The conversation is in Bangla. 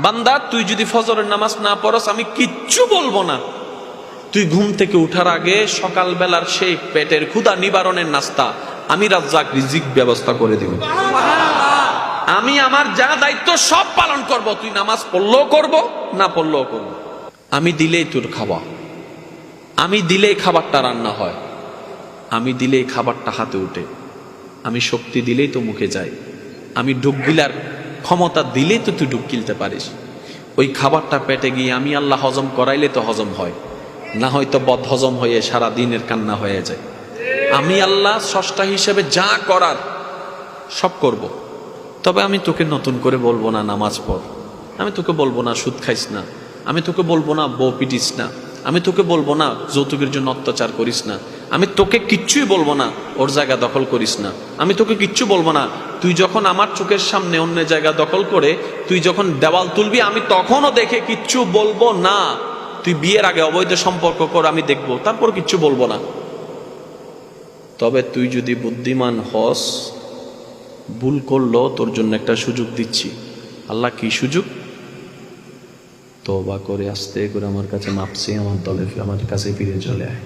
বান্দা তুই যদি ফজরের নামাজ না পড়স আমি কিচ্ছু বলব না। তুই ঘুম থেকে উঠার আগে সকালবেলার সেই পেটের ক্ষুধা নিবারণের নাস্তা আমি রাজ্জাক রিজিক ব্যবস্থা করে দিব। আমি আমার যা দায়িত্ব সব পালন করব। তুই নামাজ পড়লেও করব না পড়লেও করব। আমি দিলেই তোর খাওয়া আমি দিলেই খাবারটা রান্না হয়। আমি দিলেই খাবারটা হাতে উঠে। আমি শক্তি দিলেই তো মুখে যায়। আমি ডুব গিলার ক্ষমতা দিলেই তো তুই ডুব গিলতে পারিস। ওই খাবারটা পেটে গিয়ে আমি আল্লাহ হজম করাইলে তো হজম হয়। না হয়তো বদ হজম হয়ে সারা দিনের কান্না হয়ে যায়। আমি আল্লাহ স্রষ্টা হিসেবে যা করার সব করব। তবে আমি তোকে নতুন করে বলব না নামাজ পড়। আমি তোকে বলব না সুদ খাইস না। আমি তোকে বলব না বউ পিটিস না। আমি তোকে বলব না যৌতুকের জন্য অত্যাচার করিস না। আমি তোকে কিচ্ছুই বলব না, ওর জায়গা দখল করিস না। আমি তোকে কিচ্ছু বলব না। তুই যখন আমার চোখের সামনে অন্য জায়গা দখল করে, তুই যখন দেওয়াল তুলবি, আমি তখনও দেখে কিচ্ছু বলব না। তুই বিয়ের আগে অবৈধ সম্পর্ক কর, আমি দেখব। তারপর কিচ্ছু বলব না। তবে তুই যদি বুদ্ধিমান হস, ভুল করল, তোর জন্য একটা সুযোগ দিচ্ছি। আল্লাহ কি সুযোগ? তবা করে আস্তে করে আমার কাছে মাপসে, আমার দলে আমার কাছে ফিরে চলে আয়।